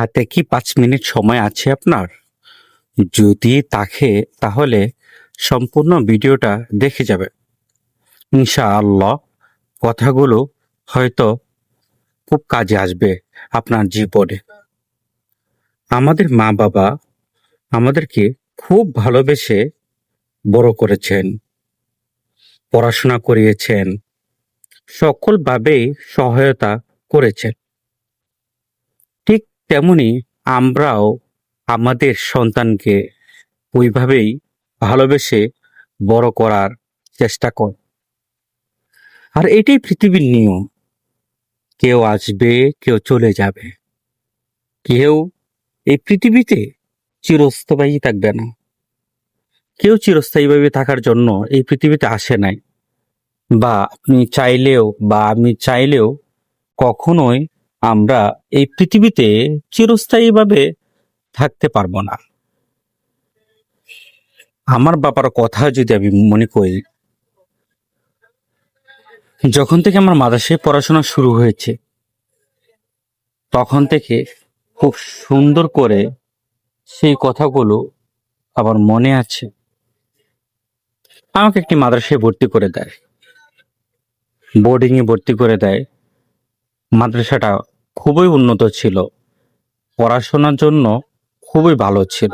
হাতে কি পাঁচ মিনিট সময় আছে আপনার? যদি থাকে তাহলে সম্পূর্ণ ভিডিওটা দেখে যাবে। ইনশাআল্লাহ, কথাগুলো হয়তো খুব কাজে আসবে আপনার জীবনে। আমাদের মা বাবা আমাদেরকে খুব ভালোবেসে বড় করেছেন, পড়াশোনা করিয়েছেন, সকলভাবেই সহায়তা করেছেন। তেমনি আমরাও আমাদের সন্তানকে ওইভাবেই ভালোবেসে বড় করার চেষ্টা কর। আর এটাই পৃথিবীর নিয়ম। কেউ আসবে, কেউ চলে যাবে। কেউ এই পৃথিবীতে চিরস্থায়ী থাকবে না। কেউ চিরস্থায়ীভাবে থাকার জন্য এই পৃথিবীতে আসে নাই। বা আপনি চাইলেও বা আমি চাইলেও কখনোই আমরা এই পৃথিবীতে চিরস্থায়ীভাবে থাকতে পারব না। আমার বাবার কথা যদি আমি মনে করি, যখন থেকে আমার মাদ্রাসায় পড়াশোনা শুরু হয়েছে, তখন থেকে খুব সুন্দর করে সেই কথাগুলো আমার মনে আছে। আমাকে একটি মাদ্রাসায় ভর্তি করে দেয়। বোর্ডিংয়ে ভর্তি করে দেয়। মাদ্রাসাটা খুবই উন্নত ছিল। পড়াশোনার জন্য খুবই ভালো ছিল।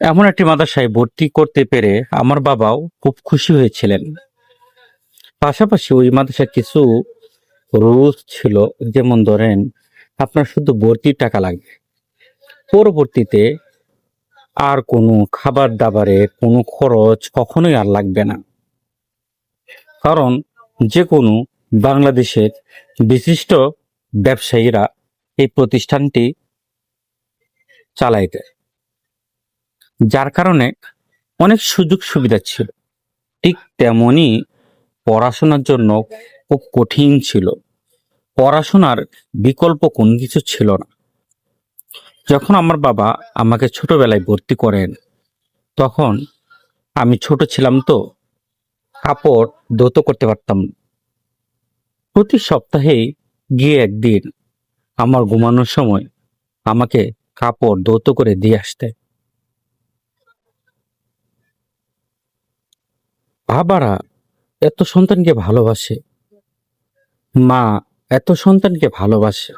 এমন একটি মাদ্রাসায় ভর্তি করতে পেরে আমার বাবাও খুব খুশি হয়েছিলেন। পাশাপাশি ওই মাদ্রাসায় কিছু রুলস ছিল, যেমন ধরেন, আপনার শুধু ভর্তির টাকা লাগবে পরবর্তীতে আর কোনো খাবার দাবারের কোনো খরচ কখনোই আর লাগবে না। কারণ যে কোনো বাংলাদেশের বিশিষ্ট ব্যবসায়ীরা এই প্রতিষ্ঠানটি চালাই দেয়। যার কারণে অনেক সুযোগ সুবিধা ছিল। ঠিক তেমনি পড়াশোনার জন্য খুব কঠিন ছিল। পড়াশোনার বিকল্প কোনো কিছু ছিল না। যখন আমার বাবা আমাকে ছোটবেলায় ভর্তি করেন, তখন আমি ছোট ছিলাম তো, কাপড় ধৌত করতে পারতাম না। প্রতি সপ্তাহে গিয়ে একদিন আমার ঘুমানোর সময় আমাকে কাপড় দৌত করে দিয়ে আসতে। বাবারা এত সন্তানকে ভালোবাসে। মা এত সন্তানকে ভালোবাসে।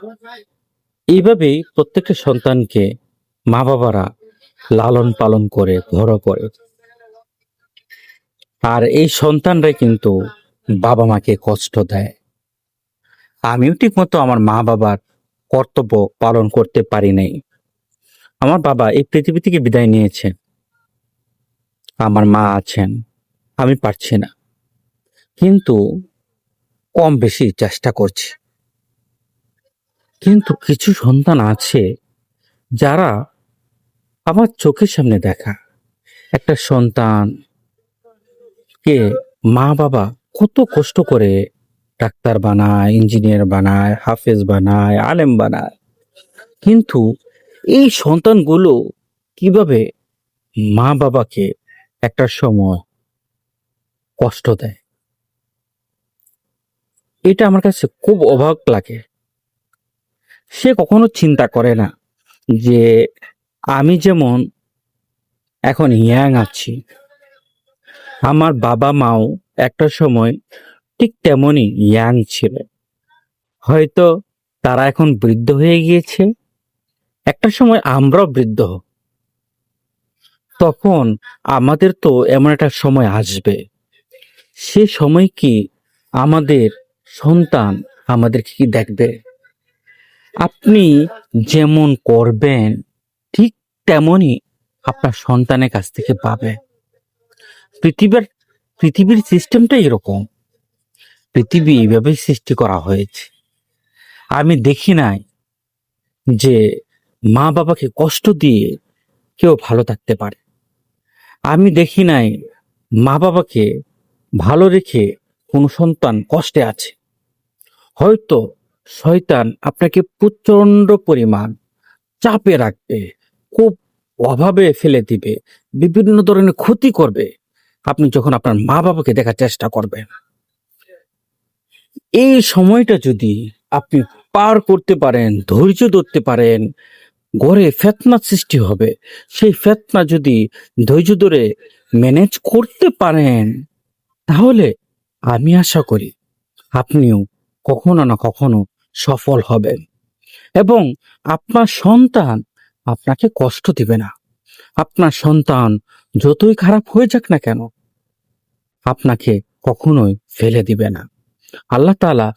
এইভাবেই প্রত্যেকটা সন্তানকে মা বাবারা লালন পালন করে বড় করে। আর এই সন্তানরাই কিন্তু বাবা মাকে কষ্ট দেয়। আমিও ঠিক মতো আমার মা বাবার কর্তব্য পালন করতে পারি নাই। আমার বাবা এই পৃথিবী থেকে বিদায় নিয়েছে আমার মা আছেন, আমি পারছি না। কিন্তু কম বেশি চেষ্টা করছি। কিন্তু কিছু সন্তান আছে যারা আমার চোখের সামনে দেখা। একটা সন্তান কে মা বাবা কত কষ্ট করে ডাক্তার বানায়, ইঞ্জিনিয়ার বানায়, হাফেজ বানায়, আলেম বানায়। কিন্তু এই সন্তানগুলো কীভাবে মা বাবাকে একটা সময় কষ্ট দেয়? এটা আমার কাছে খুব অবাক লাগে। সে কখনো চিন্তা করে না যে আমি যেমন এখন ইয়াং আছি, আমার বাবা মাও একটা সময় ঠিক তেমনই ইয়াং ছিল। হয়তো তারা এখন বৃদ্ধ হয়ে গিয়েছে। একটা সময় আমরাও বৃদ্ধ। তখন আমাদের তো এমন একটা সময় আসবে। সে সময় কি আমাদের সন্তান আমাদেরকে কি দেখবে? আপনি যেমন করবেন, ঠিক তেমনই আপনার সন্তানের কাছ থেকে পাবে। পৃথিবীর পৃথিবীর সিস্টেমটা এরকম। পৃথিবী এইভাবেই সৃষ্টি করা হয়েছে। আমি দেখি নাই যে মা বাবাকে কষ্ট দিয়ে কেউ ভালো থাকতে পারে। আমি দেখি নাই মা বাবাকে ভালো রেখে কোনো সন্তান কষ্টে আছে। হয়তো শয়তান আপনাকে প্রচণ্ড পরিমাণ চাপে রাখবে, খুব অভাবে ফেলে দিবে, বিভিন্ন ধরনের ক্ষতি করবে। আপনি যখন আপনার মা বাবাকে দেখার চেষ্টা করবেন এই সময়টা যদি আপনি পার করতে পারেন, ধৈর্য ধরতে পারেন ঘরে ফেতনা সৃষ্টি হবে। সেই ফেতনা যদি ধৈর্য ধরে ম্যানেজ করতে পারেন, তাহলে আমি আশা করি আপনিও কখনো না কখনো সফল হবেন এবং আপনার সন্তান আপনাকে কষ্ট দিবে না। আপনার সন্তান যতই খারাপ হয়ে যাক না কেন, আপনাকে কখনোই ফেলে দিবে না। আল্লাহ তাআলা